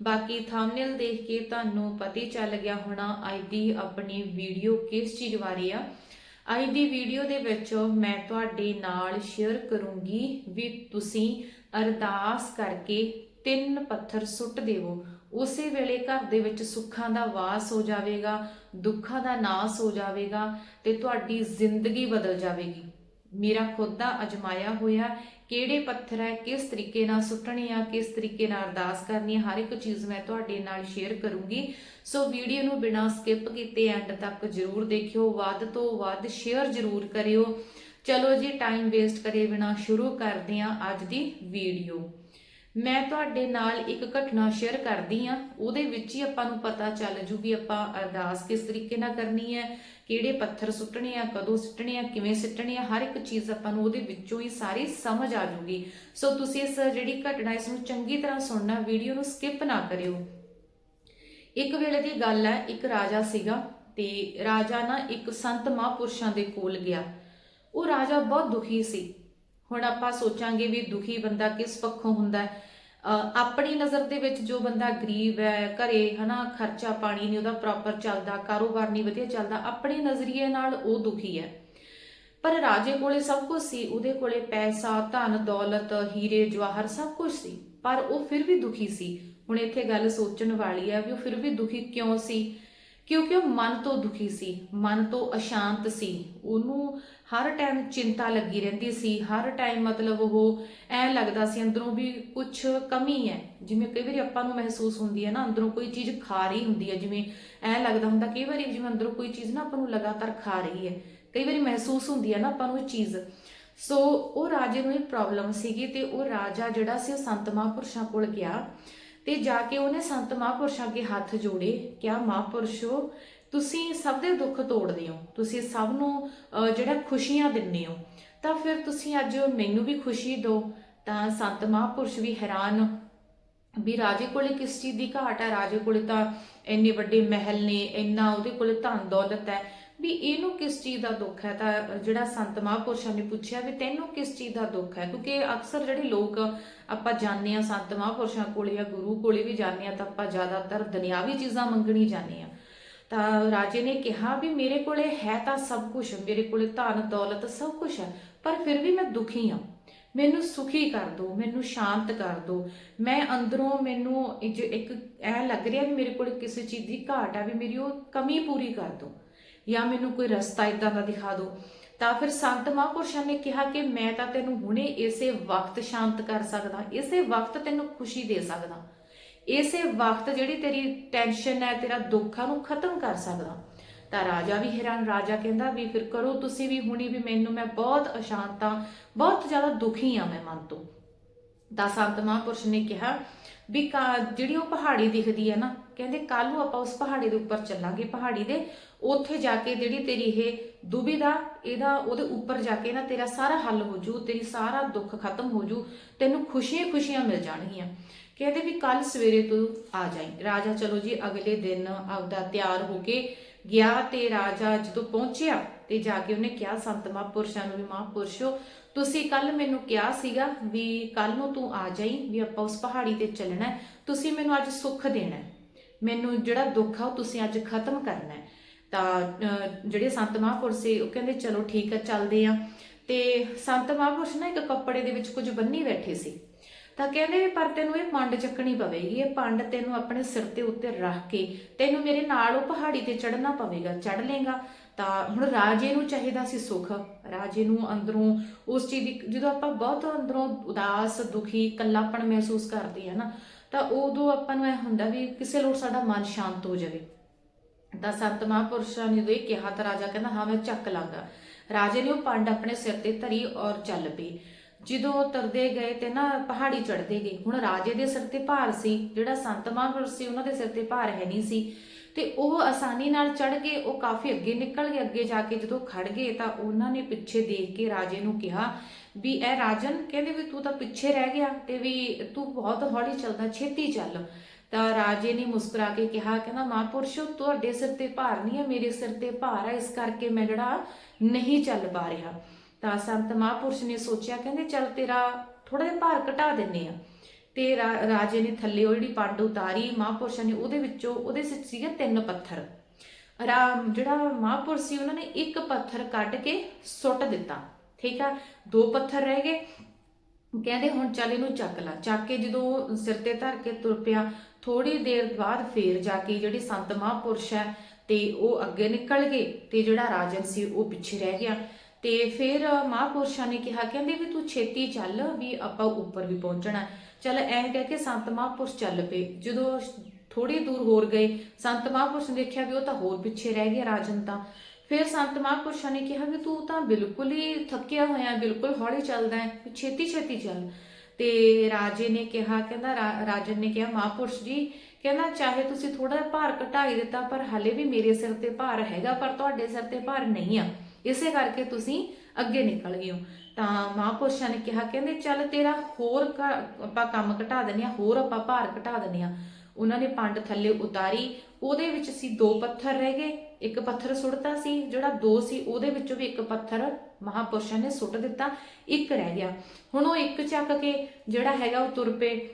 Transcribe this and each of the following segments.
ਬਾਕੀ ਥੰਬਨੇਲ ਦੇਖ ਕੇ ਤੁਹਾਨੂੰ ਪਤਾ ਹੀ ਚੱਲ ਗਿਆ ਹੋਣਾ, ਅੱਜ ਦੀ ਆਪਣੀ ਵੀਡੀਓ ਕਿਸ ਚੀਜ਼ ਬਾਰੇ ਆ। ਅੱਜ ਦੀ ਵੀਡੀਓ ਦੇ ਵਿੱਚ ਮੈਂ ਤੁਹਾਡੇ ਨਾਲ ਸ਼ੇਅਰ ਕਰੂੰਗੀ ਵੀ ਤੁਸੀਂ ਅਰਦਾਸ ਕਰਕੇ ਤਿੰਨ ਪੱਥਰ ਸੁੱਟ ਦੇਵੋ। ਉਸੇ ਵੇਲੇ ਘਰ ਦੇ ਵਿੱਚ ਸੁੱਖਾਂ ਦਾ ਵਾਸ ਹੋ ਜਾਵੇਗਾ, ਦੁੱਖਾਂ ਦਾ ਨਾਸ ਹੋ ਜਾਵੇਗਾ ਤੇ ਤੁਹਾਡੀ ਜ਼ਿੰਦਗੀ ਬਦਲ ਜਾਵੇਗੀ। ਮੇਰਾ ਖੁਦ ਦਾ ਅਜਮਾਇਆ ਹੋਇਆ ਕਿਹੜੇ ਪੱਥਰ ਹੈ, ਕਿਸ ਤਰੀਕੇ ਨਾਲ ਸੁੱਟਣੇ ਆ, ਕਿਸ ਤਰੀਕੇ ਨਾਲ ਅਰਦਾਸ ਕਰਨੀ ਹੈ ਹਰ ਇੱਕ ਚੀਜ਼ ਮੈਂ ਤੁਹਾਡੇ ਨਾਲ ਸ਼ੇਅਰ ਕਰੂੰਗੀ। ਸੋ ਵੀਡੀਓ ਨੂੰ ਬਿਨਾਂ ਸਕਿਪ ਕੀਤੇ ਐਂਡ ਤੱਕ ਜਰੂਰ ਦੇਖਿਓ, ਵੱਧ ਤੋਂ ਵੱਧ ਸ਼ੇਅਰ ਜਰੂਰ ਕਰਿਓ। ਚਲੋ ਜੀ ਟਾਈਮ ਵੇਸਟ ਕਰੇ ਬਿਨਾਂ ਸ਼ੁਰੂ ਕਰਦੇ ਹਾਂ ਅੱਜ ਦੀ ਵੀਡੀਓ ਮੈਂ ਤੁਹਾਡੇ ਨਾਲ ਇੱਕ ਘਟਨਾ ਸ਼ੇਅਰ ਕਰਦੀ ਆ ਉਹਦੇ ਵਿੱਚ ਹੀ ਆਪਾਂ ਨੂੰ ਪਤਾ ਚੱਲ ਜੂ ਵੀ ਆਪਾਂ ਅਰਦਾਸ ਕਿਸ ਤਰੀਕੇ ਨਾਲ ਕਰਨੀ ਹੈ ਕਿਹੜੇ ਪੱਥਰ ਸੁੱਟਣੇ ਆ, ਕਦੋਂ ਸੁੱਟਣੇ ਆ, ਕਿਵੇਂ ਸੁੱਟਣੇ ਆ, ਹਰ ਇੱਕ ਚੀਜ਼ ਆਪਾਂ ਨੂੰ ਉਹਦੇ ਵਿੱਚੋਂ ਹੀ ਸਾਰੀ ਸਮਝ ਆ ਜੂਗੀ। ਸੋ ਤੁਸੀਂ ਇਸ ਜਿਹੜੀ ਘਟਨਾ ਇਸ ਨੂੰ ਚੰਗੀ ਤਰ੍ਹਾਂ ਸੁਣਨਾ, ਵੀਡੀਓ ਨੂੰ ਸਕਿਪ ਨਾ ਕਰਿਓ। ਇੱਕ ਵੇਲੇ ਦੀ ਗੱਲ ਹੈ, ਇੱਕ ਰਾਜਾ ਸੀਗਾ ਤੇ ਰਾਜਾ ਨਾ ਇੱਕ ਸੰਤ ਮਹਾਂਪੁਰਸ਼ਾਂ ਦੇ ਕੋਲ ਗਿਆ। ਉਹ ਰਾਜਾ ਬਹੁਤ ਦੁਖੀ ਸੀ। ਹੁਣ ਆਪਾਂ ਸੋਚਾਂਗੇ ਵੀ ਦੁਖੀ ਬੰਦਾ ਕਿਸ ਪੱਖੋਂ ਹੁੰਦਾ ਹੈ। ਆਪਣੀ ਨਜ਼ਰ ਦੇ ਵਿੱਚ ਜੋ ਬੰਦਾ ਗਰੀਬ ਹੈ, ਘਰੇ ਹਨਾ, ਖਰਚਾ ਪਾਣੀ ਨਹੀਂ, ਉਹਦਾ ਪ੍ਰੋਪਰ ਚੱਲਦਾ, ਕਾਰੋਬਾਰ ਨਹੀਂ ਵਧੀਆ ਚੱਲਦਾ, ਆਪਣੇ ਨਜ਼ਰੀਏ ਨਾਲ ਉਹ ਦੁਖੀ ਹੈ। ਪਰ ਰਾਜੇ ਕੋਲੇ ਸਭ ਕੁਝ ਸੀ, ਉਹਦੇ ਕੋਲੇ ਪੈਸਾ, ਧਨ, ਦੌਲਤ, ਹੀਰੇ, ਜਵਾਹਰ ਸਭ ਕੁਝ ਸੀ। ਪਰ ਉਹ ਫਿਰ ਵੀ ਦੁਖੀ ਸੀ। ਹੁਣ ਇੱਥੇ ਗੱਲ ਸੋਚਣ ਵਾਲੀ ਹੈ ਵੀ ਉਹ ਫਿਰ ਵੀ ਦੁਖੀ ਕਿਉਂ ਸੀ? ਕਿਉਂਕਿ ਉਹ ਮਨ ਤੋਂ ਦੁਖੀ ਸੀ, ਮਨ ਤੋਂ ਅਸ਼ਾਂਤ ਸੀ। ਉਹਨੂੰ ਹਰ ਟਾਈਮ ਚਿੰਤਾ ਲੱਗੀ ਰਹਿੰਦੀ ਸੀ, ਹਰ ਟਾਈਮ ਮਤਲਬ ਉਹ ਐ ਲੱਗਦਾ ਸੀ ਅੰਦਰੋਂ ਵੀ ਕੁਝ ਕਮੀ ਹੈ। ਜਿਵੇਂ ਕਈ ਵਾਰੀ ਆਪਾਂ ਨੂੰ ਮਹਿਸੂਸ ਹੁੰਦੀ ਹੈ ਨਾ, ਅੰਦਰੋਂ ਕੋਈ ਚੀਜ਼ ਖਾ ਰਹੀ ਹੁੰਦੀ ਹੈ, ਜਿਵੇਂ ਐ ਲੱਗਦਾ ਹੁੰਦਾ ਕਈ ਵਾਰੀ ਜਿਵੇਂ ਅੰਦਰੋਂ ਕੋਈ ਚੀਜ਼ ਨਾ ਆਪਾਂ ਨੂੰ ਲਗਾਤਾਰ ਖਾ ਰਹੀ ਹੈ। ਕਈ ਵਾਰੀ ਮਹਿਸੂਸ ਹੁੰਦੀ ਹੈ ਨਾ ਆਪਾਂ ਨੂੰ ਇਹ ਚੀਜ਼। ਸੋ ਉਹ ਰਾਜੇ ਨੂੰ ਇਹ ਪ੍ਰੋਬਲਮ ਸੀਗੀ ਤੇ ਉਹ ਰਾਜਾ ਜਿਹੜਾ ਸੀ ਉਹ ਸੰਤ ਮਹਾਂਪੁਰਸ਼ਾਂ ਕੋਲ ਗਿਆ ਤੇ ਜਾ ਕੇ ਉਹਨੇ ਸੰਤ ਮਹਾਂਪੁਰਸ਼ਾਂ ਅੱਗੇ ਹੱਥ ਜੋੜੇ, ਕਿਹਾ, ਮਹਾਂਪੁਰਸ਼ੋ ਤੁਸੀਂ ਸਭ ਦੇ ਦੁੱਖ ਤੋੜਦੇ ਹੋ, ਤੁਸੀਂ ਸਭ ਨੂੰ ਜਿਹੜਾ ਖੁਸ਼ੀਆਂ ਦਿੰਦੇ ਹੋ, ਤਾਂ ਫਿਰ ਤੁਸੀਂ ਅੱਜ ਮੈਨੂੰ ਵੀ ਖੁਸ਼ੀ ਦਿਓ, ਤਾਂ ਸੰਤ ਮਹਾਂਪੁਰਸ਼ ਵੀ ਹੈਰਾਨ ਵੀ ਰਾਜੇ ਕੋਲੇ ਕਿਸ ਚੀਜ਼ ਦੀ ਘਾਟ ਹੈ? ਰਾਜੇ ਕੋਲੇ ਤਾਂ ਇੰਨੇ ਵੱਡੇ ਮਹਿਲ ਨੇ, ਇੰਨਾ ਉਹਦੇ ਕੋਲੇ ਧਨ ਦੌਲਤ ਹੈ। ਵੀ ਇਹਨੂੰ ਕਿਸ ਚੀਜ਼ ਦਾ ਦੁੱਖ ਹੈ? ਤਾਂ ਜਿਹੜਾ ਸੰਤ ਮਹਾਂਪੁਰਸ਼ਾਂ ਨੇ ਪੁੱਛਿਆ ਵੀ ਤੈਨੂੰ ਕਿਸ ਚੀਜ਼ ਦਾ ਦੁੱਖ ਹੈ? ਕਿਉਂਕਿ ਅਕਸਰ ਜਿਹੜੇ ਲੋਕ ਆਪਾਂ ਜਾਣਦੇ ਆ ਸੰਤ ਮਹਾਂਪੁਰਸ਼ਾਂ ਕੋਲੇ ਜਾਂ ਗੁਰੂ ਕੋਲੇ ਵੀ ਜਾਂਦੇ ਆ ਤਾਂ ਆਪਾਂ ਜ਼ਿਆਦਾਤਰ ਦੁਨਿਆਵੀ ਚੀਜ਼ਾਂ ਮੰਗਣੀ ਜਾਂਦੇ ਆ ਤਾਂ ਰਾਜੇ ਨੇ ਕਿਹਾ ਵੀ ਮੇਰੇ ਕੋਲੇ ਹੈ ਤਾਂ ਸਭ ਕੁਝ ਮੇਰੇ ਕੋਲੇ ਧਨ, ਦੌਲਤ ਸਭ ਕੁਝ ਹੈ, ਪਰ ਫਿਰ ਵੀ ਮੈਂ ਦੁਖੀ ਹਾਂ। ਮੈਨੂੰ ਸੁਖੀ ਕਰ ਦਿਓ ਮੈਨੂੰ ਸ਼ਾਂਤ ਕਰ ਦਿਓ ਮੈਂ ਅੰਦਰੋਂ ਮੈਨੂੰ ਜੋ ਇੱਕ ਐ ਲੱਗ ਰਿਹਾ ਵੀ ਮੇਰੇ ਕੋਲ ਕਿਸੇ ਚੀਜ਼ ਦੀ ਘਾਟ ਆ ਵੀ ਮੇਰੀ ਉਹ ਕਮੀ ਪੂਰੀ ਕਰ ਦਿਓ ਜਾਂ ਮੈਨੂੰ ਕੋਈ ਰਸਤਾ ਇਦਾਂ ਦਾ ਦਿਖਾ ਦਿਓ ਤਾਂ ਫਿਰ ਸੰਤ ਮਹਾਂਪੁਰਸ਼ਾਂ ਨੇ ਕਿਹਾ ਕਿ ਮੈਂ ਤਾਂ ਤੈਨੂੰ ਹੁਣੇ ਇਸੇ ਵਕਤ ਸ਼ਾਂਤ ਕਰ ਸਕਦਾ, ਇਸੇ ਵਕਤ ਤੈਨੂੰ ਖੁਸ਼ੀ ਦੇ ਸਕਦਾ। ਇਸੇ ਵਕਤ ਜਿਹੜੀ ਤੇਰੀ ਟੈਨਸ਼ਨ ਹੈ, ਤੇਰਾ ਦੁੱਖਾਂ ਨੂੰ ਖਤਮ ਕਰ ਸਕਦਾ। ਤਾਂ ਰਾਜਾ ਵੀ ਹੈਰਾਨ, ਰਾਜਾ ਕਹਿੰਦਾ ਵੀ ਫਿਰ ਕਰੋ ਤੁਸੀਂ ਵੀ, ਹੁਣੀ ਵੀ ਮੈਨੂੰ ਮੈਂ ਬਹੁਤ ਅਸ਼ਾਂਤ ਹਾਂ, ਬਹੁਤ ਜ਼ਿਆਦਾ ਦੁਖੀ ਹਾਂ ਮੈਂ ਮਨ ਤੋਂ। ਤਾਂ ਸੰਤ ਮਹਾਂਪੁਰਸ਼ ਨੇ ਕਿਹਾ ਵੀ ਜਿਹੜੀ ਉਹ ਪਹਾੜੀ ਦਿਖਦੀ ਹੈ ਨਾ, ਕਹਿੰਦੇ ਕੱਲ ਨੂੰ ਆਪਾਂ ਉਸ ਪਹਾੜੀ ਦੇ ਉੱਪਰ ਚੱਲਾਂਗੇ, ਪਹਾੜੀ ਦੇ। ਉੱਥੇ ਜਾ ਕੇ ਜਿਹੜੀ ਤੇਰੀ ਇਹ ਦੁਬਿਧਾ ਇਹਦਾ ਉਹਦੇ ਉੱਪਰ ਜਾ ਕੇ ਨਾ ਤੇਰਾ ਸਾਰਾ ਹੱਲ ਹੋ ਜੂ, ਤੇਰੀ ਸਾਰਾ ਦੁੱਖ ਖਤਮ ਹੋ ਜੂ, ਤੈਨੂੰ ਖੁਸ਼ੀਆਂ ਖੁਸ਼ੀਆਂ ਮਿਲ ਜਾਣਗੀਆਂ। ਕਹਿੰਦੇ ਵੀ ਕੱਲ ਸਵੇਰੇ ਤੂੰ ਆ ਜਾਈ। ਰਾਜਾ ਚਲੋ ਜੀ, ਅਗਲੇ ਦਿਨ ਆਪਦਾ ਤਿਆਰ ਹੋ ਕੇ ਗਿਆ ਤੇ ਰਾਜਾ ਜਦੋਂ ਪਹੁੰਚਿਆ ਤੇ ਜਾ ਕੇ ਉਹਨੇ ਕਿਹਾ, ਸੰਤ ਮਹਾਂਪੁਰਸ਼ਾਂ ਨੂੰ ਵੀ ਮਹਾਂਪੁਰਸ਼ੋ, ਤੁਸੀਂ ਕੱਲ ਮੈਨੂੰ ਕਿਹਾ ਸੀਗਾ ਵੀ ਕੱਲ ਨੂੰ ਤੂੰ ਆ ਜਾਈਂ, ਵੀ ਆਪਾਂ ਉਸ ਪਹਾੜੀ ਤੇ ਚੱਲਣਾ ਤੁਸੀਂ ਮੈਨੂੰ ਅੱਜ ਸੁੱਖ ਦੇਣਾ ਮੈਨੂੰ ਜਿਹੜਾ ਦੁੱਖ ਆ, ਉਹ ਤੁਸੀਂ ਅੱਜ ਖਤਮ ਕਰਨਾ ਤਾਂ ਜਿਹੜੇ ਸੰਤ ਮਹਾਂਪੁਰਸ਼ ਸੀ, ਉਹ ਕਹਿੰਦੇ, ਚਲੋ ਠੀਕ ਆ, ਚੱਲਦੇ ਆ ਤੇ ਸੰਤ ਮਹਾਂਪੁਰਸ਼ ਨਾ ਇੱਕ ਕੱਪੜੇ ਦੇ ਵਿੱਚ ਕੁਝ ਬੰਨੀ ਬੈਠੇ ਸੀ। ਤਾਂ ਕਹਿੰਦੇ ਵੀ ਪਰ ਤੈਨੂੰ ਇਹ ਪੰਡ ਚੱਕਣੀ ਪਵੇਗੀ, ਇਹ ਪੰਡ ਤੈਨੂੰ ਆਪਣੇ ਸਿਰ ਤੇ ਉੱਤੇ ਰੱਖ ਕੇ ਤੈਨੂੰ ਮੇਰੇ ਨਾਲ ਉਹ ਪਹਾੜੀ ਤੇ ਚੜਨਾ ਪਵੇਗਾ ਚੜ ਲੇਗਾ ਤਾਂ ਹੁਣ ਰਾਜੇ ਨੂੰ ਚਾਹੀਦਾ ਸੀ ਸੁੱਖ। ਰਾਜੇ ਨੂੰ ਅੰਦਰੋਂ ਉਸ ਚੀਜ਼ ਦੀ, ਜਦੋਂ ਆਪਾਂ ਬਹੁਤ ਅੰਦਰੋਂ ਉਦਾਸ, ਦੁਖੀ, ਇਕੱਲਾਪਣ ਮਹਿਸੂਸ ਕਰਦੇ ਆ ਨਾ, ਤਾਂ ਉਦੋਂ ਆਪਾਂ ਨੂੰ ਇਹ ਹੁੰਦਾ ਵੀ ਕਿਸੇ ਲੋੜ ਸਾਡਾ ਮਨ ਸ਼ਾਂਤ ਹੋ ਜਾਵੇ। ਤਾਂ ਸੰਤ ਮਹਾਂਪੁਰਸ਼ਾਂ ਨੇ ਜਦੋਂ ਇਹ ਕਿਹਾ ਤਾਂ ਰਾਜਾ ਕਹਿੰਦਾ, ਹਾਂ, ਮੈਂ ਚੱਕ ਲਾਂਗਾ। ਰਾਜੇ ਨੇ ਉਹ ਪੰਡ ਆਪਣੇ ਸਿਰ ਤੇ ਧਰੀ ਔਰ ਚੱਲ ਪਈ ਜਦੋਂ ਉਹ ਤਰਦੇ ਗਏ ਤੇ ਨਾ ਪਹਾੜੀ ਚੜਦੇ ਗਏ। ਹੁਣ ਰਾਜੇ ਦੇ ਸਿਰ ਤੇ ਭਾਰ ਸੀ, ਜਿਹੜਾ ਸੰਤ ਮਹਾਂਪੁਰਸ਼ ਸੀ, ਉਹਨਾਂ ਦੇ ਸਿਰ ਤੇ ਭਾਰ ਹੈ ਨਹੀਂ ਸੀ। ਤੇ ਉਹ ਆਸਾਨੀ ਨਾਲ ਚੜ ਗਏ ਉਹ ਕਾਫੀ ਅੱਗੇ ਨਿਕਲ ਗਏ, ਅੱਗੇ ਜਾ ਕੇ ਜਦੋਂ ਖੜ ਗਏ ਤਾਂ ਉਹਨਾਂ ਨੇ ਪਿੱਛੇ ਦੇਖ ਕੇ ਰਾਜੇ ਨੂੰ ਕਿਹਾ ਵੀ ਇਹ ਰਾਜਨ, ਕਹਿੰਦੇ ਵੀ ਤੂੰ ਤਾਂ ਪਿੱਛੇ ਰਹਿ ਗਿਆ ਤੇ ਵੀ ਤੂੰ ਬਹੁਤ ਹੌਲੀ ਚੱਲਦਾ, ਛੇਤੀ ਚੱਲ। ਤਾਂ ਰਾਜੇ ਨੇ ਮੁਸਕਰਾ ਕੇ ਕਿਹਾ, ਕਹਿੰਦਾ, ਮਹਾਂਪੁਰਸ਼ੋ, ਤੁਹਾਡੇ ਸਿਰ ਤੇ ਭਾਰ ਨਹੀਂ ਹੈ, ਮੇਰੇ ਸਿਰ ਤੇ ਭਾਰ ਹੈ, ਇਸ ਕਰਕੇ ਮੈਂ ਜਿਹੜਾ ਨਹੀਂ ਚੱਲ ਪਾ ਰਿਹਾ। ਤਾਂ ਸੰਤ ਮਹਾਂਪੁਰਸ਼ ਨੇ ਸੋਚਿਆ, ਕਹਿੰਦੇ ਚੱਲ ਤੇਰਾ ਥੋੜਾ ਜਿਹਾ ਭਾਰ ਘਟਾ ਦਿੰਨੇ ਆ ਤੇ ਰਾਜੇ ਨੇ ਥੱਲੇ ਉਹ ਜਿਹੜੀ ਪੰਡ ਉਤਾਰੀ, ਮਹਾਂਪੁਰਸ਼ਾਂ ਨੇ ਉਹਦੇ ਵਿੱਚੋਂ, ਉਹਦੇ ਵਿੱਚ ਸੀਗੇ ਤਿੰਨ ਪੱਥਰ। ਰਾਮ, ਜਿਹੜਾ ਮਹਾਂਪੁਰਸ਼ ਸੀ, ਉਹਨਾਂ ਨੇ ਇੱਕ ਪੱਥਰ ਕੱਢ ਕੇ ਸੁੱਟ ਦਿੱਤਾ। ਠੀਕ ਆ? ਦੋ ਪੱਥਰ ਰਹਿ ਗਏ। ਕਹਿੰਦੇ ਹੁਣ ਚੱਲ ਇਹਨੂੰ ਚੱਕ ਲਾ। ਚੱਕ ਕੇ ਜਦੋਂ ਸਿਰ ਤੇ ਧਰ ਕੇ ਤੁਰ ਪਿਆ ਥੋੜੀ ਦੇਰ ਬਾਅਦ ਫੇਰ ਜਾ ਕੇ ਜਿਹੜੀ ਸੰਤ ਮਹਾਂਪੁਰਸ਼ ਹੈ, ਤੇ ਉਹ ਅੱਗੇ ਨਿਕਲ ਗਏ, ਤੇ ਜਿਹੜਾ ਰਾਜਨ ਸੀ, ਉਹ ਪਿੱਛੇ ਰਹਿ ਗਿਆ। ਤੇ ਫਿਰ ਮਹਾਂਪੁਰਸ਼ਾਂ ਨੇ ਕਿਹਾ, ਕਹਿੰਦੇ ਵੀ ਤੂੰ ਛੇਤੀ ਚੱਲ ਵੀ ਆਪਾਂ ਉੱਪਰ ਵੀ ਪਹੁੰਚਣਾ। ਚੱਲ ਐਂ ਕਹਿ ਕੇ ਸੰਤ ਮਹਾਂਪੁਰਸ਼ ਚੱਲ ਪਏ। ਜਦੋਂ ਥੋੜੀ ਦੂਰ ਹੋਰ ਗਏ, ਸੰਤ ਮਹਾਂਪੁਰਸ਼ ਨੇ ਦੇਖਿਆ ਵੀ ਉਹ ਤਾਂ ਹੋਰ ਪਿੱਛੇ ਰਹਿ ਗਿਆ ਰਾਜਨ ਤਾਂ। ਫਿਰ ਸੰਤ ਮਹਾਂਪੁਰਸ਼ਾਂ ਨੇ ਕਿਹਾ ਵੀ ਤੂੰ ਤਾਂ ਬਿਲਕੁਲ ਹੀ ਥੱਕਿਆ ਹੋਇਆ, ਬਿਲਕੁਲ ਹੌਲੀ ਚੱਲਦਾ ਹੈ, ਵੀ ਛੇਤੀ ਛੇਤੀ ਚੱਲ। ਤੇ ਰਾਜੇ ਨੇ ਕਿਹਾ, ਕਹਿੰਦਾ ਰਾ- ਰਾਜਨ ਨੇ ਕਿਹਾ, ਮਹਾਂਪੁਰਸ਼ ਜੀ, ਕਹਿੰਦਾ ਚਾਹੇ ਤੁਸੀਂ ਥੋੜਾ ਜਿਹਾ ਭਾਰ ਘਟਾਈ ਦਿੱਤਾ, ਪਰ ਹਲੇ ਵੀ ਮੇਰੇ ਸਿਰ ਤੇ ਭਾਰ ਹੈਗਾ, ਪਰ ਤੁਹਾਡੇ ਸਿਰ ਤੇ ਭਾਰ ਨਹੀਂ ਆ। ਇਸੇ ਕਰਕੇ ਤੁਸੀਂ ਅੱਗੇ ਨਿਕਲ ਗਏ ਹੋ। ਤਾਂ ਮਹਾਂਪੁਰਸ਼ਾਂ ਨੇ ਕਿਹਾ, ਕਹਿੰਦੇ, ਚੱਲ ਤੇਰਾ ਹੋਰ ਆਪਾਂ ਕੰਮ ਘਟਾ ਦਿੰਦੇ ਆ ਹੋਰ ਆਪਾਂ ਭਾਰ ਘਟਾ ਦਿੰਦੇ ਆ ਉਹਨਾਂ ਨੇ ਪੰਡ ਥੱਲੇ ਉਤਾਰੀ। ਉਹਦੇ ਵਿੱਚ ਸੀ ਦੋ ਪੱਥਰ ਰਹਿ ਗਏ। ਇੱਕ ਪੱਥਰ ਸੁੱਟਤਾ ਸੀ, ਜਿਹੜਾ ਦੋ ਸੀ, ਉਹਦੇ ਵਿੱਚੋਂ ਵੀ ਇੱਕ ਪੱਥਰ ਮਹਾਂਪੁਰਸ਼ਾਂ ਨੇ ਸੁੱਟ ਦਿੱਤਾ। ਇੱਕ ਰਹਿ ਗਿਆ। ਹੁਣ ਉਹ ਇੱਕ ਚੱਕ ਕੇ ਜਿਹੜਾ ਹੈਗਾ ਉਹ ਤੁਰ ਪਏ।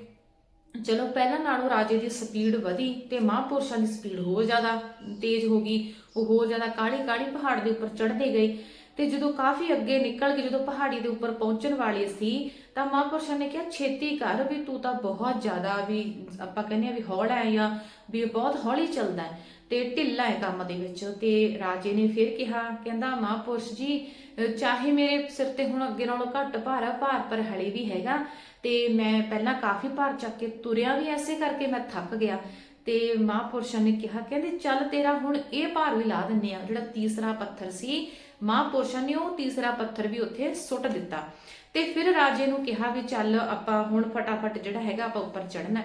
ਚਲੋ ਪਹਿਲਾਂ ਨਾਲੋਂ ਰਾਜੇ ਦੀ ਸਪੀਡ ਵਧੀ ਤੇ ਮਹਾਂਪੁਰਸ਼ਾਂ ਦੀ ਸਪੀਡ ਹੋਰ ਜ਼ਿਆਦਾ ਤੇਜ਼ ਹੋ ਗਈ, ਉਹ ਹੋਰ ਜ਼ਿਆਦਾ ਕਾਹਲੀ ਕਾਹਲੀ ਪਹਾੜ ਦੇ ਉੱਪਰ ਚੜ੍ਹਦੇ ਗਏ ਤੇ ਜਦੋਂ ਕਾਫੀ ਅੱਗੇ ਨਿਕਲ ਕੇ ਜਦੋਂ ਪਹਾੜੀ ਦੇ ਉੱਪਰ ਪਹੁੰਚਣ ਵਾਲੇ ਸੀ, ਤਾਂ ਮਹਾਂਪੁਰਸ਼ਾਂ ਨੇ ਕਿਹਾ, ਛੇਤੀ ਕਰ ਵੀ ਤੂੰ ਤਾਂ ਬਹੁਤ ਜ਼ਿਆਦਾ ਵੀ ਆਪਾਂ ਕਹਿੰਦੇ ਆ ਵੀ ਹੌਲਾ ਹੈ ਜਾਂ ਵੀ ਬਹੁਤ ਹੌਲੀ ਚੱਲਦਾ ਹੈ ਤੇ ਢਿੱਲਾ ਹੈ ਕੰਮ ਦੇ ਵਿੱਚ। ਤੇ ਰਾਜੇ ਨੇ ਫਿਰ ਕਿਹਾ, ਕਹਿੰਦਾ, ਮਹਾਂਪੁਰਸ਼ ਜੀ, ਚਾਹੇ ਮੇਰੇ ਸਿਰ ਤੇ ਹੁਣ ਅੱਗੇ ਨਾਲੋਂ ਘੱਟ ਭਾਰ ਆ, ਭਾਰ ਪਰ ਹਲੇ ਵੀ ਹੈਗਾ ਤੇ ਮੈਂ ਪਹਿਲਾਂ ਕਾਫੀ ਭਾਰ ਚੱਕ ਕੇ ਤੁਰਿਆ ਵੀ ਐਸੇ ਕਰਕੇ ਮੈਂ ਥੱਕ ਗਿਆ। ਤੇ ਮਹਾਂਪੁਰਸ਼ਾਂ ਨੇ ਕਿਹਾ, ਕਹਿੰਦੇ, ਚੱਲ ਤੇਰਾ ਹੁਣ ਇਹ ਭਾਰ ਵੀ ਲਾ ਦਿੰਨੇ ਆ, ਜਿਹੜਾ ਤੀਸਰਾ ਪੱਥਰ ਸੀ। ਮਹਾਂਪੁਰਸ਼ਾਂ ਨੇ ਉਹ ਤੀਸਰਾ ਪੱਥਰ ਵੀ ਉੱਥੇ ਸੁੱਟ ਦਿੱਤਾ। ਤੇ ਫਿਰ ਰਾਜੇ ਨੂੰ ਕਿਹਾ ਵੀ ਚੱਲ ਆਪਾਂ ਹੁਣ ਫਟਾਫਟ ਜਿਹੜਾ ਹੈਗਾ ਆਪਾਂ ਉੱਪਰ ਚੜਨਾ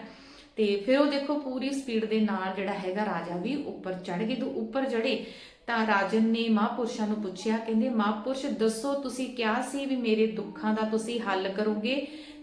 ਤੇ ਫਿਰ ਉਹ ਦੇਖੋ, ਪੂਰੀ ਸਪੀਡ ਦੇ ਨਾਲ ਜਿਹੜਾ ਹੈਗਾ ਰਾਜਾ ਵੀ ਉੱਪਰ ਚੜ ਗਏ। ਤੋਂ ਉੱਪਰ ਚੜੇ ਤਾਂ ਰਾਜਨ ਨੇ ਮਹਾਂਪੁਰਸ਼ਾਂ ਨੂੰ ਪੁੱਛਿਆ, ਕਹਿੰਦੇ, ਮਹਾਂਪੁਰਸ਼, ਦੱਸੋ ਤੁਸੀਂ ਕਿਹਾ ਸੀ ਵੀ ਮੇਰੇ ਦੁੱਖਾਂ ਦਾ ਤੁਸੀਂ ਹੱਲ ਕਰੋਗੇ?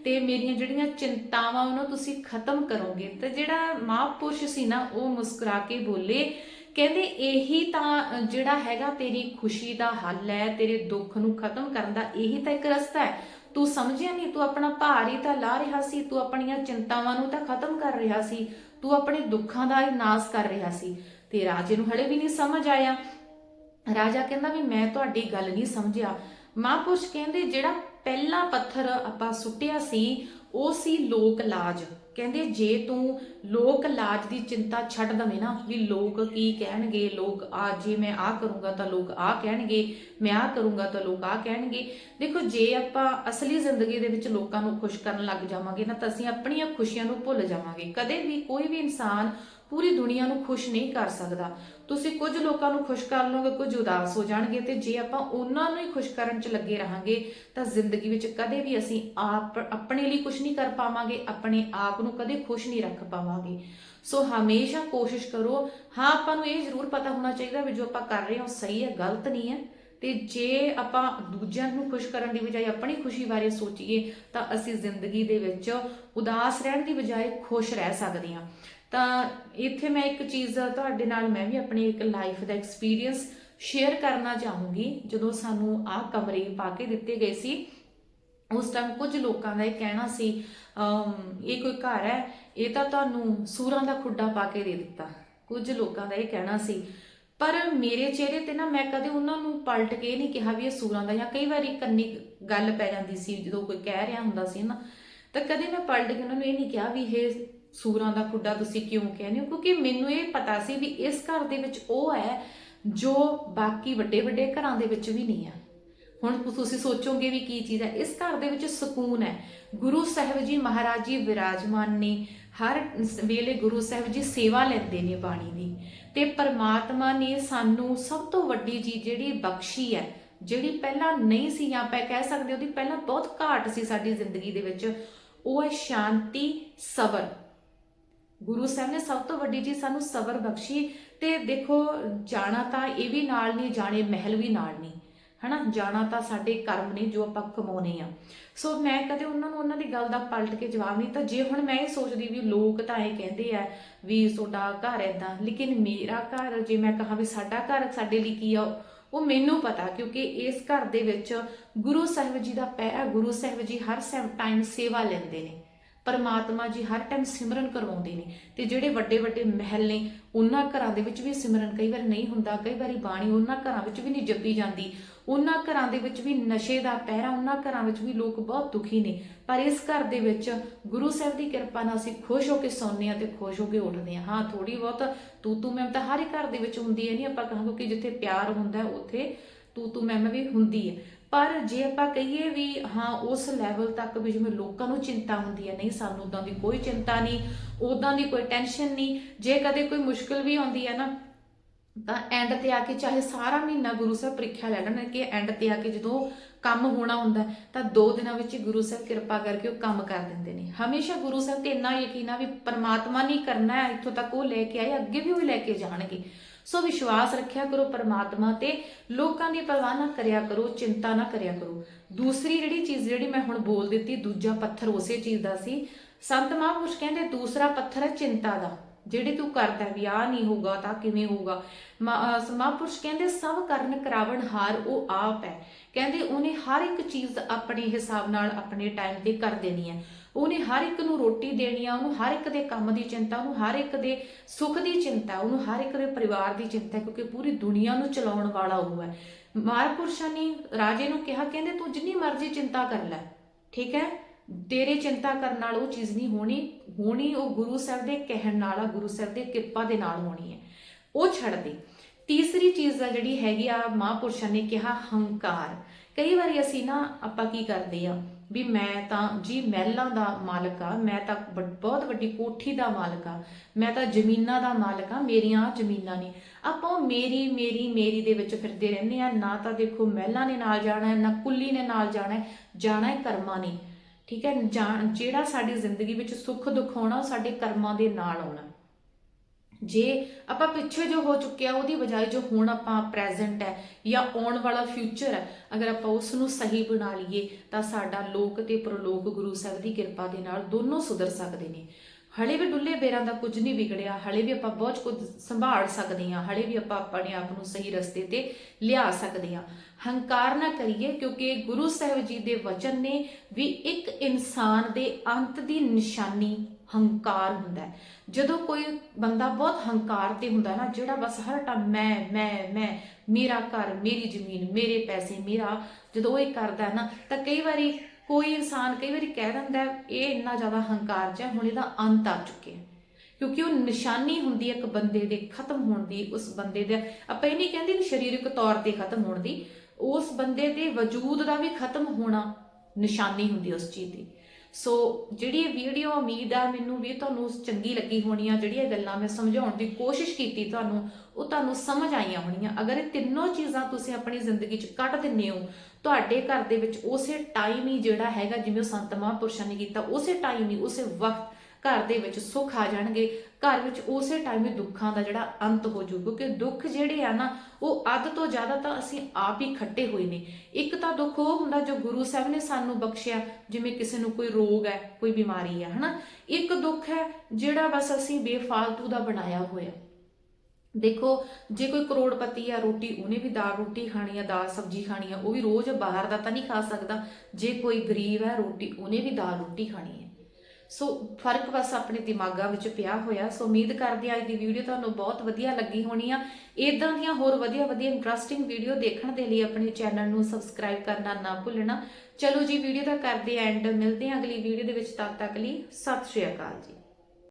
ਤੇ ਮੇਰੀਆਂ ਜਿਹੜੀਆਂ ਚਿੰਤਾਵਾਂ ਉਹਨਾਂ ਤੁਸੀਂ ਖਤਮ ਕਰੋਗੇ। ਤੇ ਜਿਹੜਾ ਮਹਾਂਪੁਰਸ਼ ਸੀ ਨਾ, ਉਹ ਮੁਸਕਰਾ ਕੇ ਬੋਲੇ, ਕਹਿੰਦੇ ਇਹੀ ਤਾਂ ਜਿਹੜਾ ਹੈਗਾ ਤੇਰੀ ਖੁਸ਼ੀ ਦਾ ਹੱਲ ਹੈ, ਤੇਰੇ ਦੁੱਖ ਨੂੰ ਖਤਮ ਕਰਨ ਦਾ ਇਹੀ ਤਾਂ ਇੱਕ ਰਸਤਾ ਹੈ। ਤੂੰ ਸਮਝਿਆ ਨਹੀਂ, ਤੂੰ ਆਪਣਾ ਭਾਰ ਹੀ ਤਾਂ ਲਾ ਰਿਹਾ ਸੀ, ਤੂੰ ਆਪਣੀਆਂ ਚਿੰਤਾਵਾਂ ਨੂੰ ਤਾਂ ਖਤਮ ਕਰ ਰਿਹਾ ਸੀ, ਤੂੰ ਆਪਣੇ ਦੁੱਖਾਂ ਦਾ ਨਾਸ਼ ਕਰ ਰਿਹਾ ਸੀ। ਤੇ ਰਾਜੇ ਨੂੰ ਹਲੇ ਵੀ ਨਹੀਂ ਸਮਝ ਆਇਆ। ਰਾਜਾ ਕਹਿੰਦਾ ਵੀ ਮੈਂ ਤੁਹਾਡੀ ਗੱਲ ਨਹੀਂ ਸਮਝਿਆ। ਮਹਾਂਪੁਰਸ਼ ਕਹਿੰਦੇ ਜਿਹੜਾ ਪਹਿਲਾ ਪੱਥਰ ਆਪਾਂ ਸੁੱਟਿਆ ਸੀ, ਉਹ ਸੀ ਲੋਕ ਲਾਜ। ਕਹਿੰਦੇ ਜੇ ਤੂੰ ਲੋਕ ਲਾਜ ਦੀ ਚਿੰਤਾ ਛੱਡ ਦਵੇਂ ਨਾ ਵੀ ਲੋਕ ਕੀ ਕਹਿਣਗੇ, ਲੋਕ ਆ, ਜੇ ਮੈਂ ਆ ਕਰੂੰਗਾ ਤਾਂ ਲੋਕ ਆ ਕਹਿਣਗੇ, ਮੈਂ ਆ ਕਰੂੰਗਾ ਤਾਂ ਲੋਕ ਆ ਕਹਿਣਗੇ। ਦੇਖੋ, ਜੇ ਆਪਾਂ ਅਸਲੀ ਜ਼ਿੰਦਗੀ ਦੇ ਵਿੱਚ ਲੋਕਾਂ ਨੂੰ ਖੁਸ਼ ਕਰਨ ਲੱਗ ਜਾਵਾਂਗੇ ਨਾ ਤਾਂ ਅਸੀਂ ਆਪਣੀਆਂ ਖੁਸ਼ੀਆਂ ਨੂੰ ਭੁੱਲ ਜਾਵਾਂਗੇ। ਕਦੇ ਵੀ ਕੋਈ ਵੀ ਇਨਸਾਨ ਪੂਰੀ ਦੁਨੀਆ ਨੂੰ ਖੁਸ਼ ਨਹੀਂ ਕਰ ਸਕਦਾ। ਤੁਸੀਂ ਕੁਝ ਲੋਕਾਂ ਨੂੰ ਖੁਸ਼ ਕਰ ਲਓਗੇ ਕੁਝ ਉਦਾਸ ਹੋ ਜਾਣਗੇ ਤੇ ਜੇ ਆਪਾਂ ਉਹਨਾਂ ਨੂੰ ਹੀ ਖੁਸ਼ ਕਰਨ 'ਚ ਲੱਗੇ ਰਹਾਂਗੇ, ਤਾਂ ਜ਼ਿੰਦਗੀ ਵਿੱਚ ਕਦੇ ਵੀ ਅਸੀਂ ਆਪ ਆਪਣੇ ਲਈ ਕੁਝ ਨਹੀਂ ਕਰ ਪਾਵਾਂਗੇ, ਆਪਣੇ ਆਪ ਨੂੰ ਕਦੇ ਖੁਸ਼ ਨਹੀਂ ਰੱਖ ਪਾਵਾਂਗੇ। ਸੋ ਹਮੇਸ਼ਾ ਕੋਸ਼ਿਸ਼ ਕਰੋ, ਹਾਂ, ਆਪਾਂ ਨੂੰ ਇਹ ਜ਼ਰੂਰ ਪਤਾ ਹੋਣਾ ਚਾਹੀਦਾ ਵੀ ਜੋ ਆਪਾਂ ਕਰ ਰਹੇ ਹਾਂ ਉਹ ਸਹੀ ਹੈ, ਗਲਤ ਨਹੀਂ ਹੈ। ਤੇ ਜੇ ਆਪਾਂ ਦੂਜਿਆਂ ਨੂੰ ਖੁਸ਼ ਕਰਨ ਦੀ ਬਜਾਏ ਆਪਣੀ ਖੁਸ਼ੀ ਬਾਰੇ ਸੋਚੀਏ, ਤਾਂ ਅਸੀਂ ਜ਼ਿੰਦਗੀ ਦੇ ਵਿੱਚ ਉਦਾਸ ਰਹਿਣ ਦੀ ਬਜਾਏ ਖੁਸ਼ ਰਹਿ ਸਕਦੇ ਹਾਂ। ਤਾਂ ਇੱਥੇ ਮੈਂ ਇੱਕ ਚੀਜ਼ ਤੁਹਾਡੇ ਨਾਲ, ਮੈਂ ਵੀ ਆਪਣੀ ਇੱਕ ਲਾਈਫ ਦਾ ਐਕਸਪੀਰੀਅੰਸ ਸ਼ੇਅਰ ਕਰਨਾ ਚਾਹੂੰਗੀ। ਜਦੋਂ ਸਾਨੂੰ ਆਹ ਕਮਰੇ ਪਾ ਕੇ ਦਿੱਤੇ ਗਏ ਸੀ, ਉਸ ਟਾਈਮ ਕੁਝ ਲੋਕਾਂ ਦਾ ਇਹ ਕਹਿਣਾ ਸੀ ਇਹ ਕੋਈ ਘਰ ਹੈ, ਇਹ ਤਾਂ ਤੁਹਾਨੂੰ ਸੂਰਾਂ ਦਾ ਖੁੱਡਾ ਪਾ ਕੇ ਦੇ ਦਿੱਤਾ। ਕੁਝ ਲੋਕਾਂ ਦਾ ਇਹ ਕਹਿਣਾ ਸੀ। ਪਰ ਮੇਰੇ ਚਿਹਰੇ ਤੇ ਨਾ ਮੈਂ ਕਦੇ ਉਹਨਾਂ ਨੂੰ ਪਲਟ ਕੇ ਇਹ ਨਹੀਂ ਕਿਹਾ ਵੀ ਇਹ ਸੂਰਾਂ ਦਾ, ਜਾਂ ਕਈ ਵਾਰੀ ਕੰਨੀ ਗੱਲ ਪੈ ਜਾਂਦੀ ਸੀ, ਜਦੋਂ ਕੋਈ ਕਹਿ ਰਿਹਾ ਹੁੰਦਾ ਸੀ ਨਾ, ਤਾਂ ਕਦੇ ਮੈਂ ਪਲਟ ਕੇ ਉਹਨਾਂ ਨੂੰ ਇਹ ਨਹੀਂ ਕਿਹਾ ਵੀ ਇਹ ਸੂਰਾਂ ਦਾ ਖੁੱਡਾ ਤੁਸੀਂ ਕਿਉਂ ਕਹਿੰਦੇ ਹੋ? ਕਿਉਂਕਿ ਮੈਨੂੰ ਇਹ ਪਤਾ ਸੀ ਵੀ ਇਸ ਘਰ ਦੇ ਵਿੱਚ ਉਹ ਹੈ ਜੋ ਬਾਕੀ ਵੱਡੇ ਵੱਡੇ ਘਰਾਂ ਦੇ ਵਿੱਚ ਵੀ ਨਹੀਂ ਹੈ। ਹੁਣ ਤੁਸੀਂ ਸੋਚੋਗੇ ਵੀ ਕੀ ਚੀਜ਼ ਹੈ? ਇਸ ਘਰ ਦੇ ਵਿੱਚ ਸਕੂਨ ਹੈ। ਗੁਰੂ ਸਾਹਿਬ ਜੀ ਮਹਾਰਾਜ ਜੀ ਵਿਰਾਜਮਾਨ ਨੇ, ਹਰ ਵੇਲੇ ਗੁਰੂ ਸਾਹਿਬ ਜੀ ਸੇਵਾ ਲੈਂਦੇ ਨੇ ਬਾਣੀ ਦੀ। ਤੇ ਪਰਮਾਤਮਾ ਨੇ ਸਾਨੂੰ ਸਭ ਤੋਂ ਵੱਡੀ ਚੀਜ਼ ਜਿਹੜੀ ਬਖਸ਼ੀ ਹੈ, ਜਿਹੜੀ ਪਹਿਲਾਂ ਨਹੀਂ ਸੀ ਜਾਂ ਆਪਾਂ ਕਹਿ ਸਕਦੇ ਉਹਦੀ ਪਹਿਲਾਂ ਬਹੁਤ ਘਾਟ ਸੀ ਸਾਡੀ ਜ਼ਿੰਦਗੀ ਦੇ ਵਿੱਚ, ਉਹ ਹੈ ਸ਼ਾਂਤੀ, ਸਬਰ। ਗੁਰੂ ਸਾਹਿਬ ਨੇ ਸਭ ਤੋਂ ਵੱਡੀ ਚੀਜ਼ ਸਾਨੂੰ ਸਬਰ ਬਖਸ਼ੀ ਤੇ ਦੇਖੋ, ਜਾਣਾ ਤਾਂ ਇਹ ਵੀ ਨਾਲ ਨਹੀਂ, ਜਾਣੇ ਮਹਿਲ ਵੀ ਨਾਲ ਨਹੀਂ, ਹਨਾ? ਜਾਣਾ ਤਾਂ ਸਾਡੇ ਕਰਮ ਨੇ ਜੋ ਆਪਾਂ ਕਮਾਉਨੇ ਆ। ਸੋ ਮੈਂ ਕਦੇ ਉਹਨਾਂ ਨੂੰ ਉਹਨਾਂ ਦੀ ਗੱਲ ਦਾ ਪਲਟ ਕੇ ਜਵਾਬ ਨਹੀਂ ਤਾਂ ਜੇ ਹੁਣ ਮੈਂ ਇਹ ਸੋਚਦੀ ਵੀ ਲੋਕ ਤਾਂ ਇਹ ਕਹਿੰਦੇ ਆ ਵੀ ਤੁਹਾਡਾ ਘਰ ਏਦਾਂ, ਲੇਕਿਨ ਮੇਰਾ ਘਰ ਜੇ ਮੈਂ ਕਹਾਂ ਵੀ ਸਾਡਾ ਘਰ ਸਾਡੇ ਲਈ ਕੀ ਆ, ਉਹ ਮੈਨੂੰ ਪਤਾ, ਕਿਉਂਕਿ ਇਸ ਘਰ ਦੇ ਵਿੱਚ ਗੁਰੂ ਸਾਹਿਬ ਜੀ ਦਾ ਪਹਿਰਾ ਗੁਰੂ ਸਾਹਿਬ ਜੀ ਹਰ ਟਾਈਮ ਸੇਵਾ ਲੈਂਦੇ ਨੇ। ਪਰਮਾਤਮਾ ਜੀ ਹਰ ਟਾਈਮ ਸਿਮਰਨ ਕਰਵਾਉਂਦੇ ਨੇ ਤੇ ਜਿਹੜੇ ਵੱਡੇ ਵੱਡੇ ਮਹਿਲ ਨੇ ਉਹਨਾਂ ਘਰਾਂ ਦੇ ਵਿੱਚ ਵੀ ਸਿਮਰਨ ਕਈ ਵਾਰ ਨਹੀਂ ਹੁੰਦਾ ਕਈ ਵਾਰੀ ਬਾਣੀ ਉਹਨਾਂ ਘਰਾਂ ਵਿੱਚ ਵੀ ਨਹੀਂ ਜਪੀ ਜਾਂਦੀ। ਉਹਨਾਂ ਘਰਾਂ ਦੇ ਵਿੱਚ ਵੀ ਨਸ਼ੇ ਦਾ ਪਹਿਰਾ ਉਹਨਾਂ ਘਰਾਂ ਵਿੱਚ ਵੀ ਲੋਕ ਬਹੁਤ ਦੁਖੀ ਨੇ। ਪਰ ਇਸ ਘਰ ਦੇ ਵਿੱਚ ਗੁਰੂ ਸਾਹਿਬ ਦੀ ਕਿਰਪਾ ਨਾਲ ਅਸੀਂ ਖੁਸ਼ ਹੋ ਕੇ ਸੌਂਦੇ ਹਾਂ ਤੇ ਖੁਸ਼ ਹੋ ਕੇ ਉੱਠਦੇ ਹਾਂ। ਹਾਂ ਥੋੜੀ ਬਹੁਤ ਤੂੰ ਤੂੰ ਮੈਂ ਤਾਂ ਹਰ ਇੱਕ ਘਰ ਦੇ ਵਿੱਚ ਹੁੰਦੀ ਹੈ ਨਹੀਂ ਆਪਾਂ ਕਹਾਂਗੇ ਕਿ ਜਿੱਥੇ ਪਿਆਰ ਹੁੰਦਾ ਹੈ, ਉੱਥੇ ਤੂੰ ਤੂੰ ਮੈਂ ਵੀ ਹੁੰਦੀ ਹੈ। ਪਰ ਜੇ ਆਪਾਂ ਕਹੀਏ ਵੀ ਹਾਂ, ਉਸ ਲੈਵਲ ਤੱਕ ਵੀ ਜਿਵੇਂ ਲੋਕਾਂ ਨੂੰ ਚਿੰਤਾ ਹੁੰਦੀ ਹੈ, ਨਹੀਂ ਸਾਨੂੰ ਉਦਾਂ ਦੀ ਕੋਈ ਚਿੰਤਾ ਨਹੀਂ ਉਦਾਂ ਦੀ ਕੋਈ ਟੈਨਸ਼ਨ ਨਹੀਂ, ਜੇ ਕਦੇ ਕੋਈ ਮੁਸ਼ਕਲ ਵੀ ਆਉਂਦੀ ਹੈ ਨਾ, ਤਾਂ ਐਂਡ ਤੇ ਆ ਕੇ ਚਾਹੇ ਸਾਰਾ ਮਹੀਨਾ ਗੁਰੂ ਸਾਹਿਬ ਪ੍ਰੀਖਿਆ ਲੈ ਲੈਣ ਕਿ ਐਂਡ ਤੇ ਆ ਕੇ ਜਦੋਂ ਕੰਮ ਹੋਣਾ ਹੁੰਦਾ ਤਾਂ ਦੋ ਦਿਨਾਂ ਵਿੱਚ ਹੀ ਗੁਰੂ ਸਾਹਿਬ ਕਿਰਪਾ ਕਰਕੇ ਉਹ ਕੰਮ ਕਰ ਦਿੰਦੇ ਨੇ। ਹਮੇਸ਼ਾ ਗੁਰੂ ਸਾਹਿਬ ਤੇ ਇੰਨਾ ਯਕੀਨ ਆ ਵੀ ਪਰਮਾਤਮਾ ਨਹੀਂ ਕਰਨਾ ਹੈ, ਇੱਥੋਂ ਤੱਕ ਉਹ ਲੈ ਕੇ ਆਏ, ਅੱਗੇ ਵੀ ਉਹ ਲੈ ਕੇ ਜਾਣਗੇ। ਸੋ ਵਿਸ਼ਵਾਸ ਰੱਖਿਆ ਕਰੋ ਪਰਮਾਤਮਾ ਤੇ। ਲੋਕਾਂ ਦੀ ਪਰਵਾਹ ਨਾ ਕਰਿਆ ਕਰੋ, ਚਿੰਤਾ ਨਾ ਕਰਿਆ ਕਰੋ। ਦੂਸਰੀ ਜਿਹੜੀ ਚੀਜ਼ ਜਿਹੜੀ ਮੈਂ ਹੁਣ ਬੋਲ ਦਿੱਤੀ, ਦੂਜਾ ਪੱਥਰ ਉਸੇ ਚੀਜ਼ ਦਾ ਸੀ। ਸੰਤ ਮਹਾਂਪੁਰਸ਼ ਕਹਿੰਦੇ, ਦੂਸਰਾ ਪੱਥਰ ਹੈ ਚਿੰਤਾ ਦਾ। ਜਿਹੜੇ ਤੂੰ ਕਰਦਾ ਵੀ ਆ ਨਹੀਂ ਹੋਊਗਾ, ਤਾਂ ਕਿਵੇਂ ਹੋਊਗਾ? ਮਾ- ਮਹਾਂਪੁਰਸ਼ ਕਹਿੰਦੇ, ਸਭ ਕਰਨ ਕਰਾਵਣ ਹਾਰ ਉਹ ਆਪ ਹੈ। ਕਹਿੰਦੇ, ਉਹਨੇ ਹਰ ਇੱਕ ਚੀਜ਼ ਆਪਣੇ ਹਿਸਾਬ ਨਾਲ, ਆਪਣੇ ਟਾਈਮ ਤੇ ਕਰ ਦੇਣੀ ਹੈ। ਉਹਨੇ ਹਰ ਇੱਕ ਨੂੰ ਰੋਟੀ ਦੇਣੀ ਆ, ਉਹਨੂੰ ਹਰ ਇੱਕ ਦੇ ਕੰਮ ਦੀ ਚਿੰਤਾ, ਉਹਨੂੰ ਹਰ ਇੱਕ ਦੇ ਸੁੱਖ ਦੀ ਚਿੰਤਾ, ਉਹਨੂੰ ਹਰ ਇੱਕ ਦੇ ਪਰਿਵਾਰ ਦੀ ਚਿੰਤਾ, ਕਿਉਂਕਿ ਪੂਰੀ ਦੁਨੀਆ ਨੂੰ ਚਲਾਉਣ ਵਾਲਾ ਉਹ ਹੈ। ਮਹਾਂਪੁਰਸ਼ਾਂ ਨੇ ਰਾਜੇ ਨੂੰ ਕਿਹਾ, ਕਹਿੰਦੇ ਤੂੰ ਜਿੰਨੀ ਮਰਜ਼ੀ ਚਿੰਤਾ ਕਰ ਲੈ, ਠੀਕ ਹੈ? ਤੇਰੇ ਚਿੰਤਾ ਕਰਨ ਨਾਲ ਉਹ ਚੀਜ਼ ਨਹੀਂ ਹੋਣੀ ਹੋਣੀ ਉਹ ਗੁਰੂ ਸਾਹਿਬ ਦੇ ਕਹਿਣ ਨਾਲ ਆ, ਗੁਰੂ ਸਾਹਿਬ ਦੇ ਕਿਰਪਾ ਦੇ ਨਾਲ ਹੋਣੀ ਹੈ। ਉਹ ਛੱਡ ਦੇ। ਤੀਸਰੀ ਚੀਜ਼ ਆ ਜਿਹੜੀ ਹੈਗੀ ਆ, ਮਹਾਂਪੁਰਸ਼ਾਂ ਨੇ ਕਿਹਾ, ਹੰਕਾਰ। ਕਈ ਵਾਰੀ ਅਸੀਂ ਨਾ ਆਪਾਂ ਕੀ ਕਰਦੇ ਆ ਵੀ ਮੈਂ ਤਾਂ ਜੀ ਮਹਿਲਾਂ ਦਾ ਮਾਲਕ ਆ, ਮੈਂ ਤਾਂ ਵੱਡ- ਬਹੁਤ ਵੱਡੀ ਕੋਠੀ ਦਾ ਮਾਲਕ ਆ, ਮੈਂ ਤਾਂ ਜ਼ਮੀਨਾਂ ਦਾ ਮਾਲਕ ਆ, ਮੇਰੀਆਂ ਜ਼ਮੀਨਾਂ ਨੇ। ਆਪਾਂ ਉਹ ਮੇਰੀ ਮੇਰੀ ਮੇਰੀ ਦੇ ਵਿੱਚ ਫਿਰਦੇ ਰਹਿੰਦੇ ਆ, ਨਾ ਤਾਂ ਦੇਖੋ ਮਹਿਲਾਂ ਨੇ ਨਾਲ ਜਾਣਾ ਹੈ, ਨਾ ਕੁੱਲੀ ਨੇ ਨਾਲ ਜਾਣਾ ਹੈ ਜਾਣਾ ਹੈ ਕਰਮਾਂ ਨੇ। ਠੀਕ ਹੈ, ਜਾਂ- ਜਿਹੜਾ ਸਾਡੀ ਜ਼ਿੰਦਗੀ ਵਿੱਚ ਸੁੱਖ ਦੁੱਖ ਆਉਣਾ, ਉਹ ਸਾਡੇ ਕਰਮਾਂ ਦੇ ਨਾਲ ਆਉਣਾ। ਜੇ ਆਪਾਂ ਪਿੱਛੇ ਜੋ ਹੋ ਚੁੱਕਿਆ, ਉਹਦੀ ਬਜਾਏ ਜੋ ਹੁਣ ਆਪਾਂ ਪ੍ਰੈਜ਼ੈਂਟ ਹੈ ਜਾਂ ਆਉਣ ਵਾਲਾ ਫਿਊਚਰ ਹੈ, ਅਗਰ ਆਪਾਂ ਉਸ ਨੂੰ ਸਹੀ ਬਣਾ ਲਈਏ, ਤਾਂ ਸਾਡਾ ਲੋਕ ਤੇ ਪ੍ਰਲੋਕ ਗੁਰੂ ਸਾਹਿਬ ਦੀ ਕਿਰਪਾ ਦੇ ਨਾਲ ਦੋਨੋਂ ਸੁਧਰ ਸਕਦੇ ਨੇ। ਹਲੇ ਵੀ ਡੁੱਲੇ ਬੇਰਾਂ ਦਾ ਕੁਝ ਨਹੀਂ ਵਿਗੜਿਆ, ਹਲੇ ਵੀ ਆਪਾਂ ਬਹੁਤ ਕੁਝ ਸੰਭਾਲ ਸਕਦੇ ਹਾਂ, ਹਲੇ ਵੀ ਆਪਾਂ ਆਪਣੇ ਆਪ ਨੂੰ ਸਹੀ ਰਸਤੇ ਤੇ ਲਿਆ ਸਕਦੇ ਹਾਂ। ਹੰਕਾਰ ਨਾ ਕਰੀਏ, ਕਿਉਂਕਿ ਗੁਰੂ ਸਾਹਿਬ ਜੀ ਦੇ ਵਚਨ ਨੇ ਵੀ ਇੱਕ ਇਨਸਾਨ ਦੇ ਅੰਤ ਦੀ ਨਿਸ਼ਾਨੀ ਹੰਕਾਰ ਹੁੰਦਾ ਜਦੋਂ ਕੋਈ ਬੰਦਾ ਬਹੁਤ ਹੰਕਾਰ ਤੇ ਹੁੰਦਾ ਨਾ ਜਿਹੜਾ ਬਸ ਹਰ ਟਾਈਮ ਮੈਂ ਮੈਂ ਮੈਂ ਮੇਰਾ ਘਰ ਮੇਰੀ ਜ਼ਮੀਨ ਮੇਰੇ ਪੈਸੇ ਮੇਰਾ ਜਦੋਂ ਉਹ ਇਹ ਕਰਦਾ ਨਾ ਤਾਂ ਕਈ ਵਾਰੀ ਕੋਈ ਇਨਸਾਨ ਕਈ ਵਾਰੀ ਕਹਿ ਦਿੰਦਾ ਇਹ ਇੰਨਾ ਜ਼ਿਆਦਾ ਹੰਕਾਰ ਚ ਹੈ, ਹੁਣ ਇਹਦਾ ਅੰਤ ਆ ਚੁੱਕਿਆ ਕਿਉਂਕਿ ਉਹ ਨਿਸ਼ਾਨੀ ਹੁੰਦੀ ਹੈ ਇੱਕ ਬੰਦੇ ਦੇ ਖਤਮ ਹੋਣ ਦੀ ਉਸ ਬੰਦੇ ਦੇ। ਆਪਾਂ ਇਹ ਨਹੀਂ ਕਹਿੰਦੇ ਵੀ ਸਰੀਰਕ ਤੌਰ ਤੇ ਖਤਮ ਹੋਣ ਦੀ ਉਸ ਬੰਦੇ ਦੇ ਵਜੂਦ ਦਾ ਵੀ ਖਤਮ ਹੋਣਾ ਨਿਸ਼ਾਨੀ ਹੁੰਦੀ ਉਸ ਚੀਜ਼ ਦੀ। ਸੋ ਜਿਹੜੀ ਇਹ ਵੀਡੀਓ ਉਮੀਦ ਆ, ਮੈਨੂੰ ਵੀ ਤੁਹਾਨੂੰ ਚੰਗੀ ਲੱਗੀ ਹੋਣੀ ਆ, ਜਿਹੜੀਆਂ ਗੱਲਾਂ ਮੈਂ ਸਮਝਾਉਣ ਦੀ ਕੋਸ਼ਿਸ਼ ਕੀਤੀ ਤੁਹਾਨੂੰ, ਉਹ ਤੁਹਾਨੂੰ ਸਮਝ ਆਈਆਂ ਹੋਣੀਆਂ। ਅਗਰ ਇਹ ਤਿੰਨੋਂ ਚੀਜ਼ਾਂ ਤੁਸੀਂ ਆਪਣੀ ਜ਼ਿੰਦਗੀ 'ਚ ਕੱਢ ਦਿੰਦੇ ਹੋ, ਤੁਹਾਡੇ ਘਰ ਦੇ ਵਿੱਚ ਉਸੇ ਟਾਈਮ ਹੀ ਜਿਹੜਾ ਹੈਗਾ, ਜਿਵੇਂ ਉਹ ਸੰਤ ਮਹਾਂਪੁਰਸ਼ਾਂ ਨੇ ਕੀਤਾ, ਉਸੇ ਟਾਈਮ ਹੀ, ਉਸੇ ਵਕਤ ਘਰ ਦੇ ਵਿੱਚ ਸੁੱਖ ਆ ਜਾਣਗੇ, ਘਰ ਵਿੱਚ ਉਸੇ ਟਾਈਮ ਹੀ ਦੁੱਖਾਂ ਦਾ ਜਿਹੜਾ ਅੰਤ ਹੋ ਜੂ ਕਿਉਂਕਿ ਦੁੱਖ ਜਿਹੜੇ ਆ ਨਾ, ਉਹ ਅੱਧ ਤੋਂ ਜ਼ਿਆਦਾ ਤਾਂ ਅਸੀਂ ਆਪ ਹੀ ਖੱਟੇ ਹੋਏ ਨੇ। ਇੱਕ ਤਾਂ ਦੁੱਖ ਉਹ ਹੁੰਦਾ ਜੋ ਗੁਰੂ ਸਾਹਿਬ ਨੇ ਸਾਨੂੰ ਬਖਸ਼ਿਆ, ਜਿਵੇਂ ਕਿਸੇ ਨੂੰ ਕੋਈ ਰੋਗ ਹੈ, ਕੋਈ ਬਿਮਾਰੀ ਹੈ, ਹਨਾ? ਇੱਕ ਦੁੱਖ ਹੈ ਜਿਹੜਾ ਬਸ ਅਸੀਂ ਬੇਫਾਲਤੂ ਦਾ ਬਣਾਇਆ ਹੋਇਆ। ਦੇਖੋ, ਜੇ ਕੋਈ ਕਰੋੜਪਤੀ ਆ, ਰੋਟੀ ਉਹਨੇ ਵੀ ਦਾਲ ਰੋਟੀ ਖਾਣੀ ਆ, ਦਾਲ ਸਬਜ਼ੀ ਖਾਣੀ ਆ, ਉਹ ਵੀ ਰੋਜ਼ ਬਾਹਰ ਦਾ ਤਾਂ ਨਹੀਂ ਖਾ ਸਕਦਾ। ਜੇ ਕੋਈ ਗਰੀਬ ਹੈ, ਰੋਟੀ ਉਹਨੇ ਵੀ ਦਾਲ ਰੋਟੀ ਖਾਣੀ ਹੈ ਸੋ ਫ਼ਰਕ ਬਸ ਆਪਣੇ ਦਿਮਾਗਾਂ ਵਿੱਚ ਪਿਆ ਹੋਇਆ। ਸੋ ਉਮੀਦ ਕਰਦੇ ਹਾਂ ਅੱਜ ਦੀ ਵੀਡੀਓ ਤੁਹਾਨੂੰ ਬਹੁਤ ਵਧੀਆ ਲੱਗੀ ਹੋਣੀ ਆ। ਇਦਾਂ ਦੀਆਂ ਹੋਰ ਵਧੀਆ ਵਧੀਆ ਇੰਟਰਸਟਿੰਗ ਵੀਡੀਓ ਦੇਖਣ ਦੇ ਲਈ ਆਪਣੇ ਚੈਨਲ ਨੂੰ ਸਬਸਕ੍ਰਾਈਬ ਕਰਨਾ ਨਾ ਭੁੱਲਣਾ। ਚਲੋ ਜੀ ਵੀਡੀਓ ਦਾ ਕਰਦੇ ਐਂਡ ਮਿਲਦੇ ਹਾਂ ਅਗਲੀ ਵੀਡੀਓ ਦੇ ਵਿੱਚ। ਤਦ ਤੱਕ ਲਈ ਸਤਿ ਸ਼੍ਰੀ ਅਕਾਲ ਜੀ।